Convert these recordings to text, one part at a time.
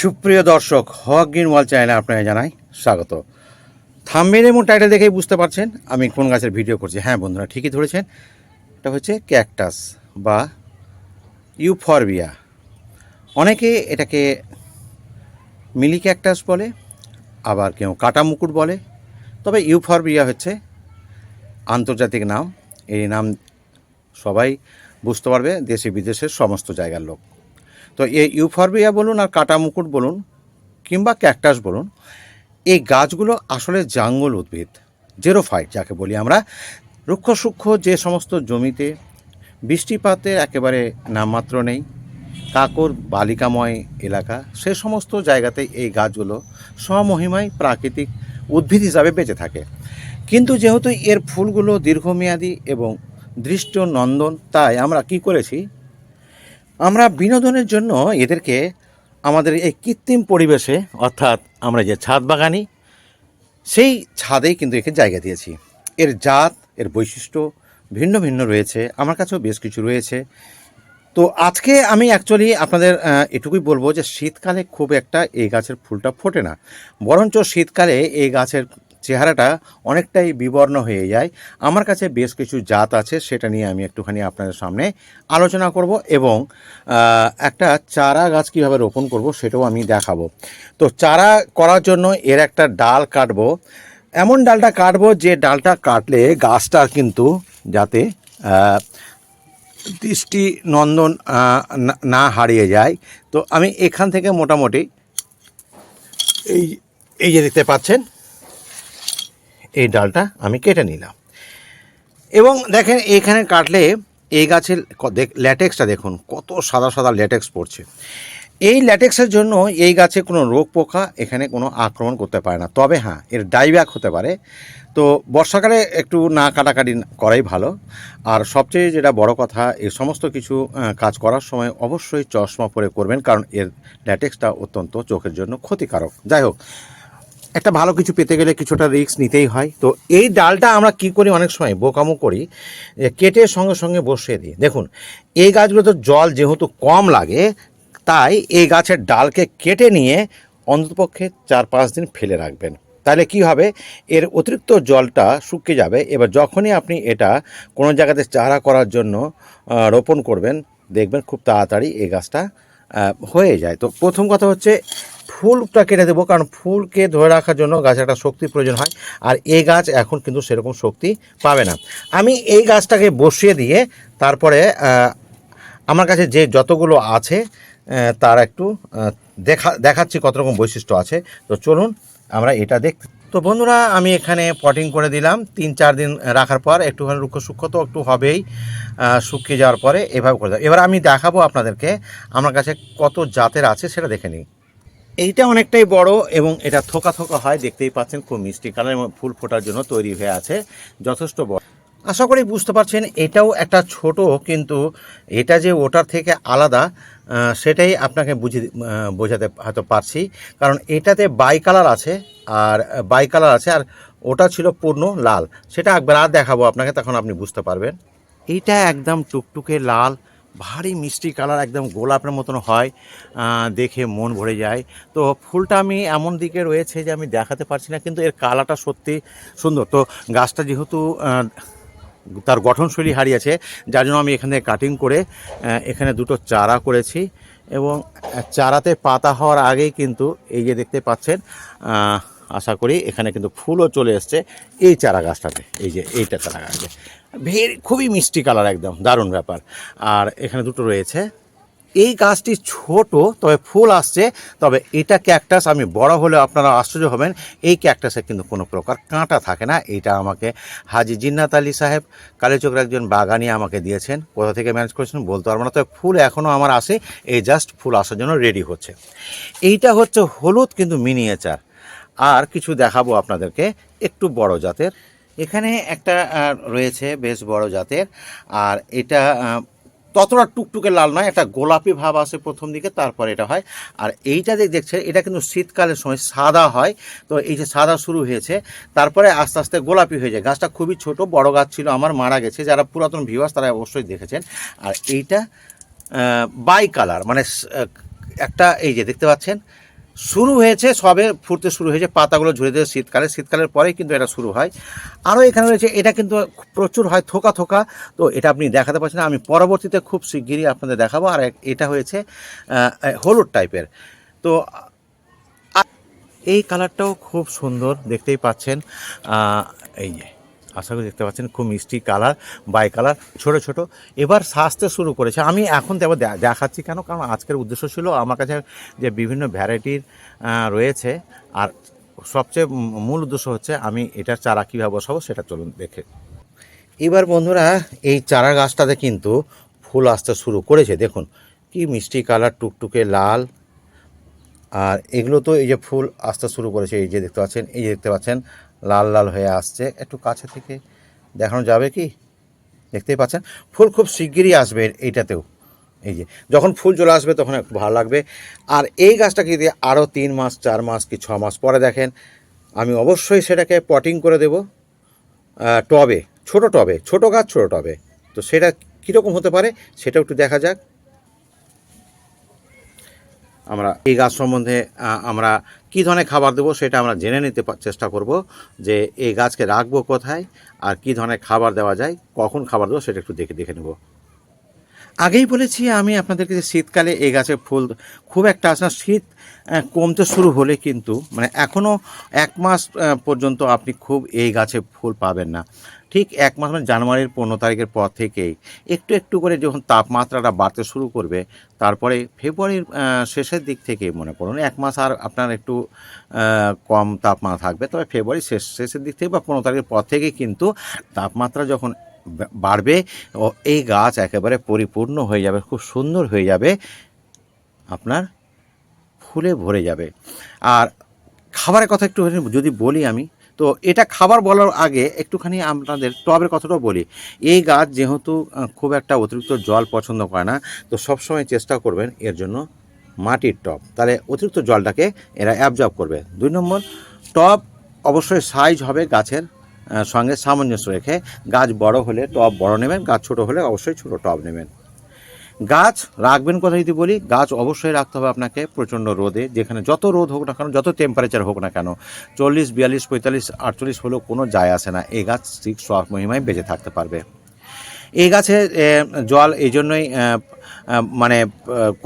সুপ্রিয় দর্শক, হক গ্রিন ওয়াল চ্যানেলে আপনাকে জানাই স্বাগত। থাম্বেল এবং টাইটেল দেখেই বুঝতে পারছেন আমি কোন গাছের ভিডিও করছি। হ্যাঁ বন্ধুরা, ঠিকই ধরেছেন। এটা হচ্ছে ক্যাকটাস বা ইউফরবিয়া। অনেকে এটাকে মিলি ক্যাকটাস বলে, আবার কেউ কাটা মুকুট বলে। তবে ইউফরবিয়া হচ্ছে আন্তর্জাতিক নাম। এই নাম সবাই বুঝতে পারবে দেশে বিদেশের সমস্ত জায়গার লোক। তো এই ইউফরবিয়া বলুন আর কাটা মুকুট বলুন কিংবা ক্যাকটাস বলুন, এই গাছগুলো আসলে জাঙ্গল উদ্ভিদ জেরো জেরোফাইট যাকে বলি আমরা। রুক্ষ সূক্ষ্ম যে সমস্ত জমিতে বৃষ্টিপাতের একেবারে নামমাত্র নেই, কাকর বালিকাময় এলাকা, সে সমস্ত জায়গাতে এই গাছগুলো স্বমহিমায় প্রাকৃতিক উদ্ভিদ হিসাবে বেঁচে থাকে। কিন্তু যেহেতু এর ফুলগুলো দীর্ঘমেয়াদী এবং দৃষ্ট নন্দন তাই আমরা কি করেছি? আমরা বিনোদনের জন্য এদেরকে আমাদের এই কৃত্রিম পরিবেশে, অর্থাৎ আমরা যে ছাদ বাগানি, সেই ছাদেই কিন্তু একে জায়গা দিয়েছি। এর জাত, এর বৈশিষ্ট্য ভিন্ন ভিন্ন রয়েছে, আমার কাছেও বেশ কিছু রয়েছে। তো আজকে আমি অ্যাকচুয়ালি আপনাদের এটুকুই বলব যে শীতকালে খুব একটা এই গাছের ফুলটা ফোটে না। বরঞ্চ শীতকালে এই গাছের চেহারাটা অনেকটাই বিবর্ণ হয়ে যায়। আমার কাছে বেশ কিছু জাত আছে, সেটা নিয়ে আমি একটুখানি আপনাদের সামনে আলোচনা করব এবং একটা চারা গাছ কীভাবে রোপণ করব সেটাও আমি দেখাবো। তো চারা করার জন্য এর একটা ডাল কাটবো। এমন ডালটা কাটবো যে ডালটা কাটলে গাছটা কিন্তু যাতে দৃষ্টি নন্দন না- হারিয়ে যায়। তো আমি এখান থেকে মোটামুটি এই এই যে দেখতে পাচ্ছেন এই ডালটা আমি কেটে নিলাম। এবং দেখেন এইখানে কাটলে এই গাছের ল্যাটেক্সটা দেখুন, কত সাদা সাদা ল্যাটেক্স পড়ছে। এই ল্যাটেক্সের জন্য এই গাছে কোনো রোগ পোকা এখানে কোনো আক্রমণ করতে পারে না। তবে হ্যাঁ এর ডাইব্যাক হতে পারে। তো বর্ষাকালে একটু না কাটাকাটি করাই ভালো। আর সবচেয়ে যেটা বড় কথা এই সমস্ত কিছু কাজ করার সময় অবশ্যই চশমা পরে করবেন, কারণ এর ল্যাটেক্সটা অত্যন্ত চোখের জন্য ক্ষতিকারক। যাই হোক একটা ভালো কিছু পেতে গেলে কিছুটা রিস্ক নিতেই হয়। তো এই ডালটা আমরা কি করি? অনেক সময় বোকামো করি, যে কেটে সঙ্গে সঙ্গে বসিয়ে দিই। দেখুন, এই গাছগুলোতে জল যেহেতু কম লাগে, তাই এই গাছের ডালকে কেটে নিয়ে অন্ততপক্ষে চার পাঁচ দিন ফেলে রাখবেন। তাহলে কি হবে? এর অতিরিক্ত জলটা শুকিয়ে যাবে। এবার যখনই আপনি এটা কোনো জায়গাতে চারা করার জন্য রোপণ করবেন, দেখবেন খুব তাড়াতাড়ি এই গাছটা হয়ে যায়। তো প্রথম কথা হচ্ছে ফুলটা কেটে দেবো, কারণ ফুলকে ধরে রাখার জন্য গাছের একটা শক্তির প্রয়োজন হয়, আর এই গাছ এখন কিন্তু সেরকম শক্তি পাবে না। আমি এই গাছটাকে বসিয়ে দিয়ে তারপরে আমার কাছে যে যতগুলো আছে তার একটু দেখা, দেখাচ্ছি কত রকম বৈশিষ্ট্য আছে। তো চলুন, আমরা এটা দেখ তো বন্ধুরা, আমি এখানে পটিং করে দিলাম, তিন চার দিন রাখার পর একটুখানি রুক্ষ সূক্ষ্ম তো একটু হবেই শুকিয়ে যাওয়ার পরে এভাবে করে দেবো। এবার আমি দেখাবো আপনাদেরকে, আমার কাছে কত জাতের আছে সেটা দেখে নিই। এইটা অনেকটাই বড় এবং এটা থোকা থোকা হয়, দেখতেই পাচ্ছেন খুব মিষ্টি কালার এবং ফুল ফোটার জন্য তৈরি হয়ে আছে, যথেষ্ট বড়। আশা করি বুঝতে পারছেন, এটাও একটা ছোট কিন্তু এটা যে ওটার থেকে আলাদা সেটাই আপনাকে বুঝে বোঝাতে হয়তো পারছি। কারণ এটাতে বাই কালার আছে, আর বাই কালার আছে, আর ওটা ছিল পূর্ণ লাল। সেটা একবার আর দেখাবো আপনাকে, তখন আপনি বুঝতে পারবেন। এইটা একদম টুকটুকে লাল ভারী মিষ্টি কালার একদম গোলাপের মতন হয় দেখে মন ভরে যায়। তো ফুলটা আমি এমন দিকে রয়েছে যে আমি দেখাতে পারছি না, কিন্তু এর কালারটা সত্যি সুন্দর। তো গাছটা যেহেতু তার গঠনশৈলী হারিয়েছে, যার জন্য আমি এখানে কাটিং করে এখানে দুটো চারা করেছি এবং চারাতে পাতা হওয়ার আগেই কিন্তু এই যে দেখতে পাচ্ছেন আশা করি এখানে কিন্তু ফুলও চলে এসছে। এই চারা গাছটাতে এই যে এইটা চারা গাছে ভেরি, খুবই মিষ্টি কালার একদম, দারুণ ব্যাপার। আর এখানে দুটো রয়েছে। এই গাছটি ছোট, তবে ফুল আসছে, তবে এটা ক্যাকটাস, আমি বড় হলে আপনারা আশ্চর্য হবেন, এই ক্যাকটাসের কিন্তু কোনো প্রকার কাঁটা থাকে না। এটা আমাকে হাজি জিন্নাত আলী সাহেব কালীচকের একজন বাগানি আমাকে দিয়েছেন। কোথা থেকে ম্যানেজ করেছেন বলতে পারব না, তবে ফুল এখনও আমার আসে, এই জাস্ট ফুল আসার জন্য রেডি হচ্ছে। এইটা হচ্ছে হলুদ কিন্তু মিনিয়েচার আর কিছু দেখাবো আপনাদেরকে একটু বড় জাতের। এখানে একটা রয়েছে বেশ বড় জাতের, আর এটা ততটা টুকটুকে লাল নয়, একটা গোলাপি ভাব আসে প্রথম দিকে, তারপর এটা হয়। আর এইটা যে দেখছে এটা কিন্তু শীতকালের সময় সাদা হয়। তো এই যে সাদা শুরু হয়েছে, তারপরে আস্তে আস্তে গোলাপি হয়ে যায়। গাছটা খুবই ছোট, বড় গাছ ছিল, আমার মারা গেছে। যারা পুরাতন ভিউয়ার্স তারা অবশ্যই দেখেছেন। আর এইটা বাই কালার মানে একটা, এই যে দেখতে পাচ্ছেন শুরু হয়েছে, সবে ফুটতে শুরু হয়েছে, পাতাগুলো ঝরে দিয়ে শীতকালে, শীতকালের পরেই কিন্তু এটা শুরু হয়। আরও এখানে রয়েছে, এটা কিন্তু প্রচুর হয়, থোকা থোকা। তো এটা আপনি দেখাতে পারছেন না, আমি পরবর্তীতে খুব শিগগিরই আপনাদের দেখাবো। আর এটা হয়েছে হলুদ টাইপের। তো এই কালারটাও খুব সুন্দর, দেখতেই পাচ্ছেন। এই যে। আশা করি দেখতে পাচ্ছেন, খুব মিষ্টি কালার, বাই কালার, ছোট ছোট। এবার সাজতে শুরু করেছে। আমি এখন তো দেখাচ্ছি কেন? কারণ আজকের উদ্দেশ্য ছিল আমার কাছে যে বিভিন্ন ভ্যারাইটির রয়েছে। আর সবচেয়ে মূল উদ্দেশ্য হচ্ছে আমি এটার চারা কীভাবে বসাবো সেটা চলুন দেখে। এবার বন্ধুরা, এই চারা গাছটাতে কিন্তু ফুল আসতে শুরু করেছে। দেখুন, কি মিষ্টি কালার, টুকটুকে লাল। আর এগুলো তো এই যে ফুল আসতে শুরু করেছে, এই যে দেখতে পাচ্ছেন, এই যে দেখতে পাচ্ছেন লাল লাল হয়ে আসছে। একটু কাছে থেকে দেখানো যাবে কি? দেখতেই পাচ্ছেন? ফুল খুব শিগগিরই আসবে এইটাতেও। এই যে, যখন ফুল চলে আসবে তখন একটু ভালো লাগবে। আর এই গাছটাকে যদি আরও তিন মাস, চার মাস কি ছ মাস পরে দেখেন, আমি অবশ্যই সেটাকে পটিং করে দেব। টবে, ছোট টবে, ছোট গাছ, ছোট টবে। তো সেটা কীরকম হতে পারে সেটা একটু দেখা যাক। আমরা এই গাছ সম্বন্ধে আমরা কী ধরনের খাবার দেবো সেটা আমরা জেনে নিতে চেষ্টা করব যে এই গাছকে রাখব কোথায় আর কী ধরনের খাবার দেওয়া যায়, কখন খাবার দেবো সেটা একটু দেখে দেখে নেব। আগেই বলেছি আমি আপনাদেরকে যে শীতকালে এই গাছে ফুল খুব একটা আসে শীত কমতে শুরু হলে কিন্তু মানে এখনও এক মাস পর্যন্ত আপনি খুব এই গাছে ফুল পাবেন না। ঠিক এক মাস মানে জানুয়ারির পনেরো তারিখের পর থেকেই একটু একটু করে যখন তাপমাত্রাটা বাড়তে শুরু করবে, তারপরে ফেব্রুয়ারির শেষের দিক থেকে মনে করুন, এক মাস আর আপনার একটু কম তাপমাত্রা থাকবে, তবে ফেব্রুয়ারি শেষ, শেষের দিক থেকে বা পনেরো তারিখের পর থেকে কিন্তু তাপমাত্রা যখন বাড়বে, ও, এই গাছ একেবারে পরিপূর্ণ হয়ে যাবে, খুব সুন্দর হয়ে যাবে, আপনার ফুলে ভরে যাবে। আর খাবারের কথা একটু যদি বলি আমি তো এটা খাবার বলার আগে একটুখানি আপনাদের টবের কথাটাও বলি। এই গাছ যেহেতু খুব একটা অতিরিক্ত জল পছন্দ করে না, তো সবসময় চেষ্টা করবেন এর জন্য মাটির টব। তাহলে অতিরিক্ত জলটাকে এরা অ্যাবজর্ব করবে। দুই নম্বর, টব অবশ্যই সাইজ হবে গাছের সঙ্গে সামঞ্জস্য রেখে। গাছ বড় হলে টব বড় নেবেন, গাছ ছোট হলে অবশ্যই ছোট টব নেবেন। গাছ রাখবেন কথা যদি বলি, গাছ অবশ্যই রাখতে হবে আপনাকে প্রচণ্ড রোদে, যেখানে যত রোদ হোক না কেন, যত টেম্পারেচার হোক না কেন, চল্লিশ, বিয়াল্লিশ, পঁয়তাল্লিশ, আটচল্লিশ হলেও কোনো যায় আসে না। এই গাছ ঠিক সব মহিমায় বেঁচে থাকতে পারবে। এই গাছে জল এই জন্যই মানে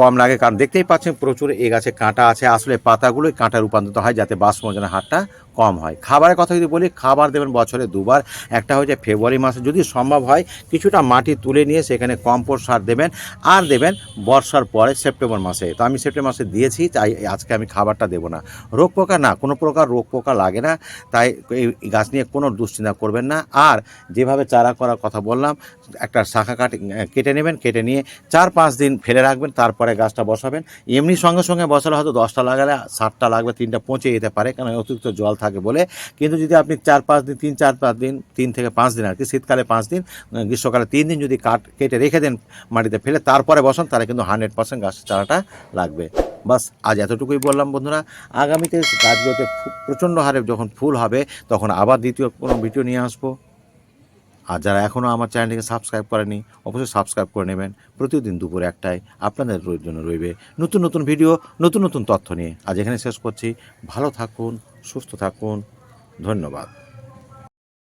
কম লাগে, কারণ দেখতেই পাচ্ছেন প্রচুর এই গাছে কাঁটা আছে। আসলে পাতাগুলোই কাঁটা রূপান্তরিত হয়, যাতে বাষ্পমোচনের হারটা কম হয়। খাবারের কথা যদি বলি, খাবার দেবেন বছরে দুবার। একটা হচ্ছে ফেব্রুয়ারি মাসে যদি সম্ভব হয়, কিছুটা মাটি তুলে নিয়ে সেখানে কম্পোস্ট সার দেবেন। আর দেবেন বর্ষার পরে সেপ্টেম্বর মাসে। তো আমি সেপ্টেম্বর মাসে দিয়েছি, তাই আজকে আমি খাবারটা দেবো না। রোগ পোকা না, কোনো প্রকার রোগ পোকা লাগে না। তাই এই গাছ নিয়ে কোনো দুশ্চিন্তা করবেন না। আর যেভাবে চারা করার কথা বললাম, একটা শাখা কাটে কেটে নেবেন, কেটে নিয়ে চার পাঁচ দিন ফেলে রাখবেন, তারপরে গাছটা বসাবেন। এমনি সঙ্গে সঙ্গে বসালে হয়তো দশটা লাগালে সাতটা লাগবে তিনটা পচে যেতে পারে কারণ অতিরিক্ত জল থাকে বলে। কিন্তু যদি আপনি চার, পাঁচ দিন, তিন, চার, পাঁচ দিন, তিন থেকে পাঁচ দিন আর কি, শীতকালে পাঁচ দিন গ্রীষ্মকালে তিন দিন যদি কাট, কেটে রেখে দেন মাটিতে ফেলে, তারপরে বসান, তাহলে কিন্তু হান্ড্রেড পার্সেন্ট গাছের চারাটা লাগবে। বাস, আজ এতটুকুই বললাম বন্ধুরা। আগামীতে গাছগুলোতে প্রচণ্ড হারে যখন ফুল হবে, তখন আবার দ্বিতীয় কোনো ভিডিও নিয়ে আসব। আর যারা এখনও আমার চ্যানেলটিকে সাবস্ক্রাইব করেনি, অবশ্যই সাবস্ক্রাইব করে নেবেন। প্রতিদিন দুপুর একটায় আপনাদের জন্য রইবে নতুন নতুন ভিডিও, নতুন নতুন তথ্য নিয়ে। আজ এখানে শেষ করছি। ভালো থাকুন সুস্থ থাকুন। ধন্যবাদ।